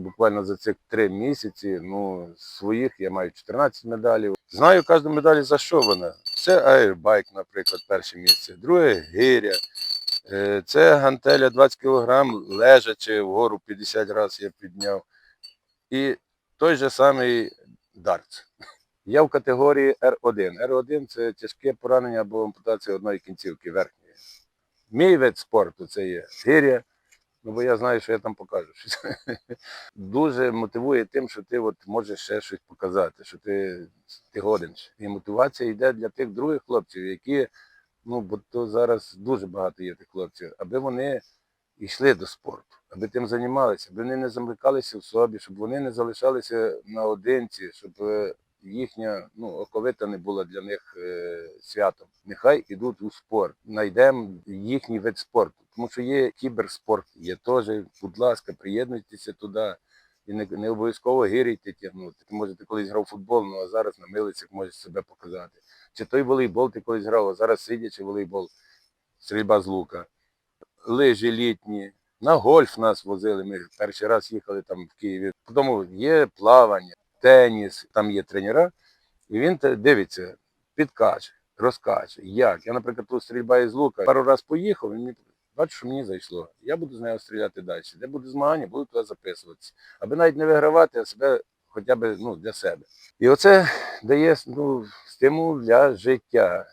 буквально за цих три місяці. Ну, своїх я маю 14 медалів. Знаю кожну медаль за що вона. Це аербайк, наприклад, перше місце, друге гиря. Е, Це гантеля 20 кг, лежачи вгору 50 разів я підняв. І той же самий дартс. Я в категорії R1. R1 це тяжке поранення або ампутація одної кінцівки верхньої. Мій вид спорту це є гиря, ну бо я знаю, що я там покажу. Дуже мотивує тим, що ти от можеш ще щось показати, що ти, ти годен. І мотивація йде для тих других хлопців, які, ну, бо то зараз дуже багато є тих хлопців, аби вони йшли до спорту, аби тим займалися, аби вони не замикалися в собі, щоб вони не залишалися наодинці, щоб е, їхня ну, оковита не була для них е, святом. Нехай ідуть у спорт, знайдемо їхній вид спорту. Тому що є кіберспорт, є теж, будь ласка, приєднуйтеся туди. І не, не обов'язково гирійте тягнути. Ти може ти колись грав футбол, ну а зараз на милицях можеш себе показати. Чи той волейбол ти колись грав, а зараз сидячи волейбол, стрільба з лука лижі літні, на гольф нас возили. Ми перший раз їхали там в Києві. Тому є плавання, теніс, там є тренера, і він дивиться, підкаже, розкаже, як. Я, наприклад, тут стрільба із лука пару разів поїхав, і мені бачу, що мені зайшло. Я буду з нею стріляти далі. Де буде змагання, буду туди записуватися. Аби навіть не вигравати, а себе хоча б ну, для себе. І оце дає ну, стимул для життя.